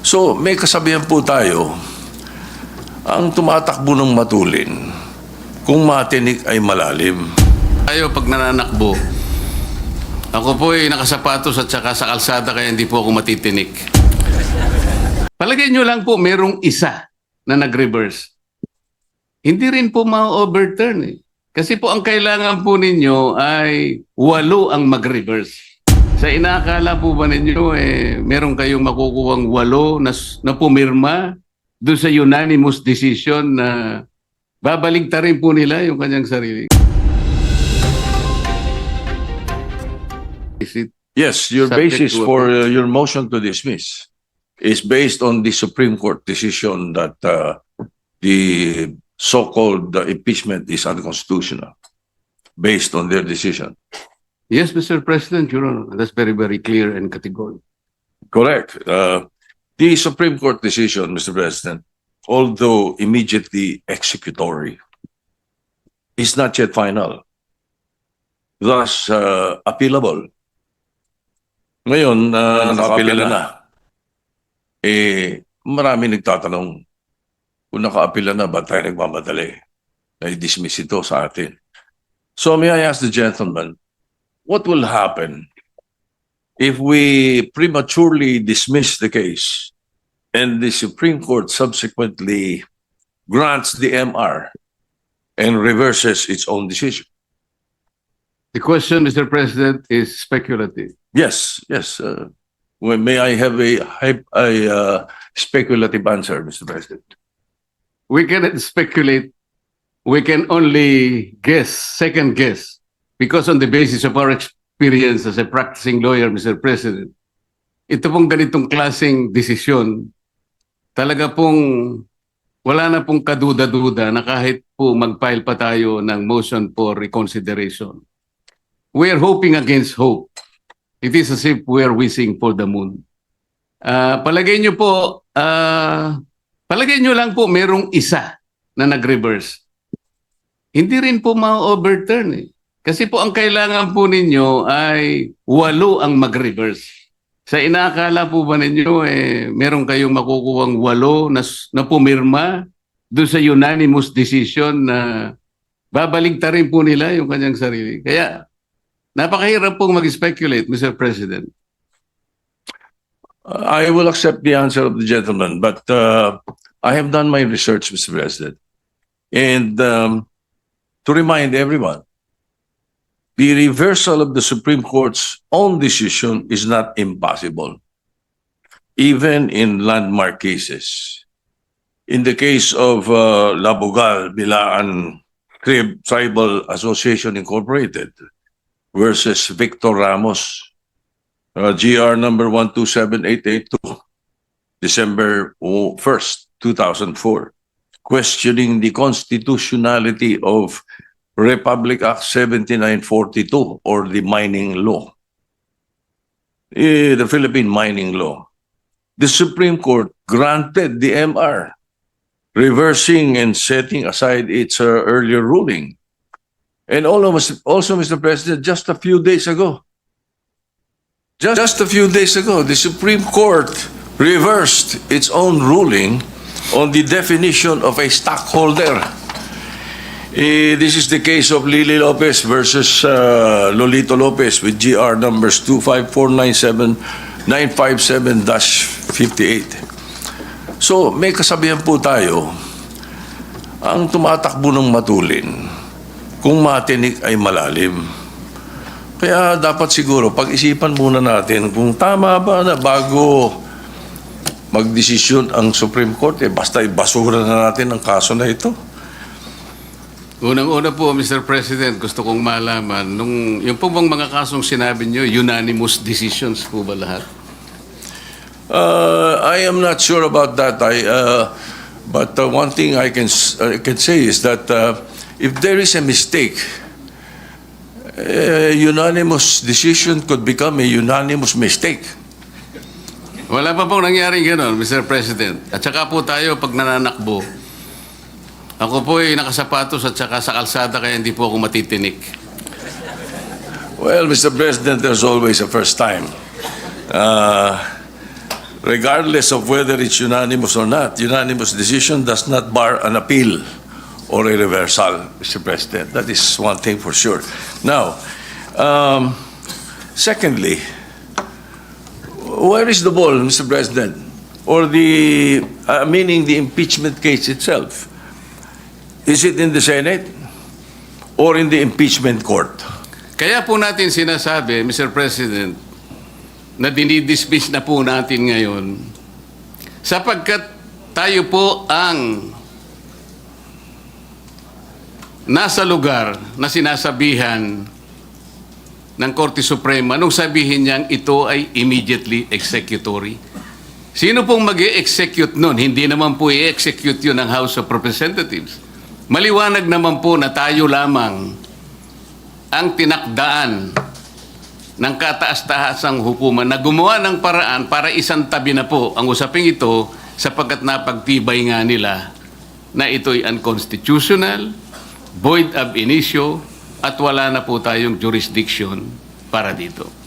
So, may kasabihan po tayo, ang tumatakbo ng matulin, kung matinik ay malalim. Tayo pag nananakbo, ako po ay nakasapatos at saka sa kalsada kaya hindi po ako matitinik. Palagay nyo lang po, merong isa na nag-reverse. Hindi rin po ma-overturn eh. Kasi po ang kailangan po ninyo ay walo ang mag-reverse. Sa inaakala po ba ninyo, eh, meron kayong makukuhang walo na, na pumirma doon sa unanimous decision na babaligtarin po nila yung kanyang sarili. Is it Yes, your basis for uh, your motion to dismiss is based on the Supreme Court decision that uh, the so-called uh, impeachment is unconstitutional, based on their decision. Yes, Mr. President, Your Honor. That's very, very clear and categorical. Correct. Uh, the Supreme Court decision, Mr. President, although immediately executory, is not yet final. Thus, uh, appealable. Ngayon, uh, nakaapila na. Eh, marami nagtatanong, kung nakaapila na, ba't tayo nagmamadali? Na i-dismiss ito sa atin. So may I ask the gentleman, what will happen if we prematurely dismiss the case and the Supreme Court subsequently grants the MR and reverses its own decision. The question, Mr. President, is speculative. Yes, yes. Uh, well, may I have a, a uh, speculative answer, Mr. President? We cannot speculate. We can only guess, second guess, because on the basis of our experience as a practicing lawyer, Mr. President, ito pong ganitong klaseng desisyon, talaga pong wala na pong kaduda-duda na kahit po mag-file pa tayo ng motion for reconsideration. We are hoping against hope. It is as if we are wishing for the moon. Ah, palagay nyo po, ah, palagay nyo lang po merong isa na nag-reverse. Hindi rin po ma-overturn eh. Kasi po ang kailangan po ninyo ay walo ang mag-reverse. Sa inaakala po ba ninyo, eh, meron kayong makukuhang walo na, na pumirma doon sa unanimous decision na babaligtarin po nila yung kanyang sarili. Kaya napakahirap pong mag-speculate, Mr. President. I will accept the answer of the gentleman, but uh, I have done my research, Mr. President. And um, to remind everyone, the reversal of the Supreme Court's own decision is not impossible, even in landmark cases. In the case of uh, Labogal, Bilaan Tribal Association Incorporated versus Victor Ramos, uh, GR number 127882, December 1st, 2004, questioning the constitutionality of Republic Act 7942 or the mining law, eh, the Philippine mining law. The Supreme Court granted the MR, reversing and setting aside its uh, earlier ruling. And all of us, also, Mr. President, just a few days ago, just, just a few days ago, the Supreme Court reversed its own ruling on the definition of a stockholder. Eh, this is the case of Lily Lopez versus uh, Lolito Lopez with GR numbers 25497-957-58. So, may kasabihan po tayo, ang tumatakbo ng matulin, kung matinik ay malalim. Kaya dapat siguro pag-isipan muna natin kung tama ba na bago magdesisyon ang Supreme Court, eh basta ibasura na natin ang kaso na ito. Unang-una po, Mr. President, gusto kong malaman, nung, yung po bang mga kasong sinabi nyo, unanimous decisions po ba lahat? Uh, I am not sure about that. I, uh, but uh, one thing I can I can say is that uh, if there is a mistake, a unanimous decision could become a unanimous mistake. Wala pa pong nangyaring gano'n, Mr. President. At saka po tayo, pag nananakbo, ako po ay nakasapatos at saka sa kalsada kaya hindi po ako matitinik. Well, Mr. President, there's always a first time. Uh, regardless of whether it's unanimous or not, unanimous decision does not bar an appeal or a reversal, Mr. President. That is one thing for sure. Now, um, secondly, where is the ball, Mr. President? Or the, uh, meaning the impeachment case itself? Is it in the Senate or in the impeachment court? Kaya po natin sinasabi, Mr. President, na dinidismiss na po natin ngayon sapagkat tayo po ang nasa lugar na sinasabihan ng Korte Suprema nung sabihin niyang ito ay immediately executory. Sino pong mag execute nun? Hindi naman po i-execute yun ng House of Representatives. Maliwanag naman po na tayo lamang ang tinakdaan ng kataas-tahasang hukuman na gumawa ng paraan para isang tabi na po ang usaping ito sapagkat napagtibay nga nila na ito'y unconstitutional, void ab initio, at wala na po tayong jurisdiction para dito.